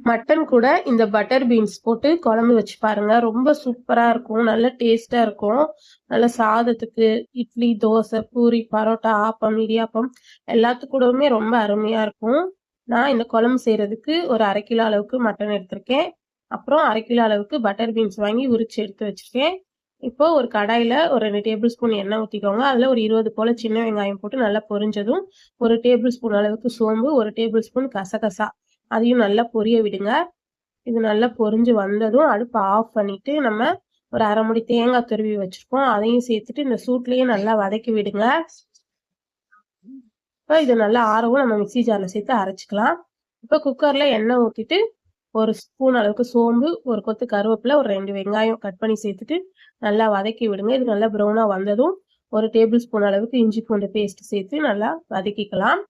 Mutton கூட இந்த butter beans போட்டு குழம்பு வச்சு பாருங்க. ரொம்ப சூப்பரா இருக்கும். நல்ல டேஸ்டா இருக்கும். நல்ல சாதத்துக்கு இட்லி தோசை பூரி பரோட்டா ஆப்பம் இடியாப்பம் எல்லாத்துக்கூடவுமே ரொம்ப அருமையா இருக்கும். நான் இந்த குழம்பு செய்யறதுக்கு ஒரு அரை கிலோ அளவுக்கு மட்டன் எடுத்திருக்கேன். அப்புறம் அரை கிலோ அளவுக்கு பட்டர் பீன்ஸ் வாங்கி உரிச்சு எடுத்து வச்சிருக்கேன். இப்போ ஒரு கடாயில ஒரு ரெண்டு டேபிள் ஸ்பூன் எண்ணெய் ஊற்றிக்கோங்க அதில் ஒரு இருபது போல சின்ன வெங்காயம் போட்டு நல்லா பொரிஞ்சதும் ஒரு டேபிள் ஸ்பூன் அளவுக்கு சோம்பு ஒரு டேபிள் ஸ்பூன் கசகசா அதையும் நல்லா பொரிய விடுங்க. இது நல்லா பொரிஞ்சு வந்ததும் அடுப்பை ஆஃப் பண்ணிட்டு நம்ம ஒரு அரை முடி தேங்காய் துருவி வச்சிருக்கோம். அதையும் சேர்த்துட்டு இந்த சூட்லயே நல்லா வதக்கி விடுங்க. இப்போ இது நல்லா ஆறவும் நம்ம மிக்சி ஜாரில் சேர்த்து அரைச்சிக்கலாம். இப்போ குக்கரில் எண்ணெய் ஊற்றிட்டு ஒரு ஸ்பூன் அளவுக்கு சோம்பு ஒரு கொத்து கருவேப்பிலை ஒரு ரெண்டு வெங்காயம் கட் பண்ணி சேர்த்துட்டு நல்லா வதக்கி விடுங்க. இது நல்லா ப்ரௌனாக வந்ததும் ஒரு டேபிள் ஸ்பூன் அளவுக்கு இஞ்சி பூண்டு பேஸ்ட் சேர்த்து நல்லா வதக்கிக்கலாம்.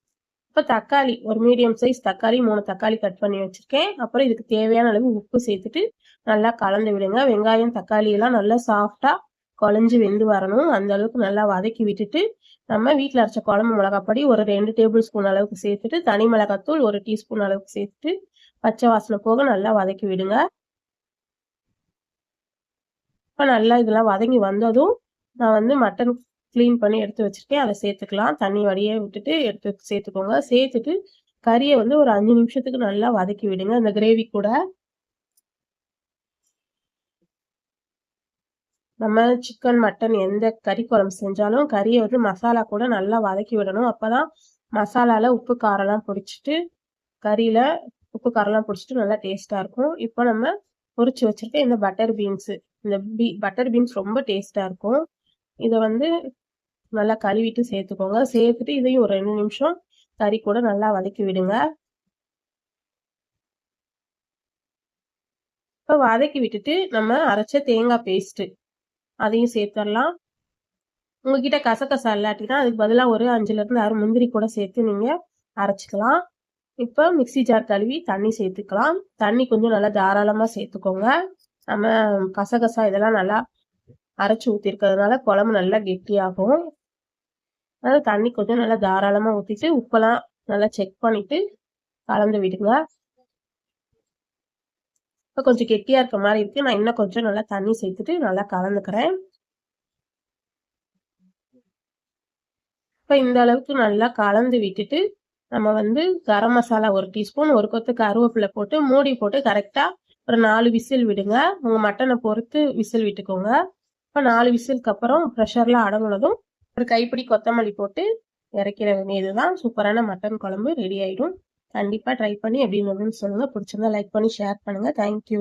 இப்போ தக்காளி ஒரு மீடியம் சைஸ் தக்காளி மூணு தக்காளி கட் பண்ணி வச்சுருக்கேன். அப்புறம் இதுக்கு தேவையான அளவு உப்பு சேர்த்துட்டு நல்லா கலந்து விடுங்க. வெங்காயம் தக்காளி எல்லாம் நல்லா சாஃப்டாக குழஞ்சி வெந்து வரணும். அந்த அளவுக்கு நல்லா வதக்கி விட்டுட்டு நம்ம வீட்டில் அரைச்ச குழம்பு மிளகாப்பொடி ஒரு ரெண்டு டேபிள் ஸ்பூன் அளவுக்கு சேர்த்துட்டு தனி மிளகாத்தூள் ஒரு டீஸ்பூன் அளவுக்கு சேர்த்துட்டு பச்சை வாசனை போக நல்லா வதக்கி விடுங்க. இப்போ நல்லா இதெல்லாம் வதங்கி வந்ததும் நான் வந்து மட்டன் க்ளீன் பண்ணி எடுத்து வச்சுருக்கேன் அதை சேர்த்துக்கலாம். தண்ணி வடியே விட்டுட்டு எடுத்து சேர்த்துக்கோங்க. சேர்த்துட்டு கறியை வந்து ஒரு அஞ்சு நிமிஷத்துக்கு நல்லா வதக்கி விடுங்க. அந்த கிரேவி கூட நம்ம சிக்கன் மட்டன் எந்த கறி குழம்பு செஞ்சாலும் கறியை வந்து மசாலா கூட நல்லா வதக்கி விடணும். அப்போதான் மசாலாவில் உப்பு காரெல்லாம் பிடிச்சிட்டு கறியில் உப்பு காரெல்லாம் பிடிச்சிட்டு நல்லா டேஸ்ட்டாக இருக்கும். இப்போ நம்ம பொறிச்சு வச்சுருக்க இந்த பட்டர் பீன்ஸு இந்த பீ பட்டர் பீன்ஸ் ரொம்ப டேஸ்ட்டாக இருக்கும். இதை வந்து நல்லா கழுவிட்டு சேர்த்துக்கோங்க. சேர்த்துட்டு இதையும் ஒரு ரெண்டு நிமிஷம் கறி கூட நல்லா வதக்கி விடுங்க. இப்போ வதக்கி விட்டுட்டு நம்ம அரைச்ச தேங்காய் பேஸ்ட்டு அதையும் சேர்த்துடலாம். உங்ககிட்ட கசகசா இல்லாட்டினா அதுக்கு பதிலாக ஒரு அஞ்சுலேருந்து ஆறு முந்திரி கூட சேர்த்து நீங்கள் அரைச்சிக்கலாம். இப்போ மிக்சி ஜார் கழுவி தண்ணி சேர்த்துக்கலாம். தண்ணி கொஞ்சம் நல்லா தாராளமாக சேர்த்துக்கோங்க. நம்ம கசகசா இதெல்லாம் நல்லா அரைச்சி ஊற்றிருக்கிறதுனால குழம்பு நல்லா கெட்டியாகும். அதனால தண்ணி கொஞ்சம் நல்லா தாராளமாக ஊற்றிட்டு உப்பெல்லாம் நல்லா செக் பண்ணிட்டு கலந்து விடுங்க. இப்போ கொஞ்சம் கெட்டியாக இருக்க மாதிரி இருக்கு. நான் இன்னும் கொஞ்சம் நல்லா தண்ணி சேர்த்துட்டு நல்லா கலந்துக்கிறேன். இப்போ இந்த அளவுக்கு நல்லா கலந்து விட்டுட்டு நம்ம வந்து கரம் மசாலா ஒரு டீஸ்பூன் ஒரு கொத்து கருவேப்பிலை போட்டு மூடி போட்டு கரெக்டாக ஒரு நாலு விசில் விடுங்க. உங்கள் மட்டனை பொறுத்து விசில் விட்டுக்கோங்க. இப்போ நாலு விசிலுக்கு அப்புறம் ப்ரெஷர்லாம் அடங்குனதும் ஒரு கைப்பிடி கொத்தமல்லி போட்டு இறக்கிற இதுதான். சூப்பரான மட்டன் குழம்பு ரெடி ஆயிடும். கண்டிப்பாக ட்ரை பண்ணி எப்படி இருந்ததுன்னு சொல்லுங்கள் பிடிச்சிருந்தா லைக் பண்ணி ஷேர் பண்ணுங்கள் தேங்க்யூ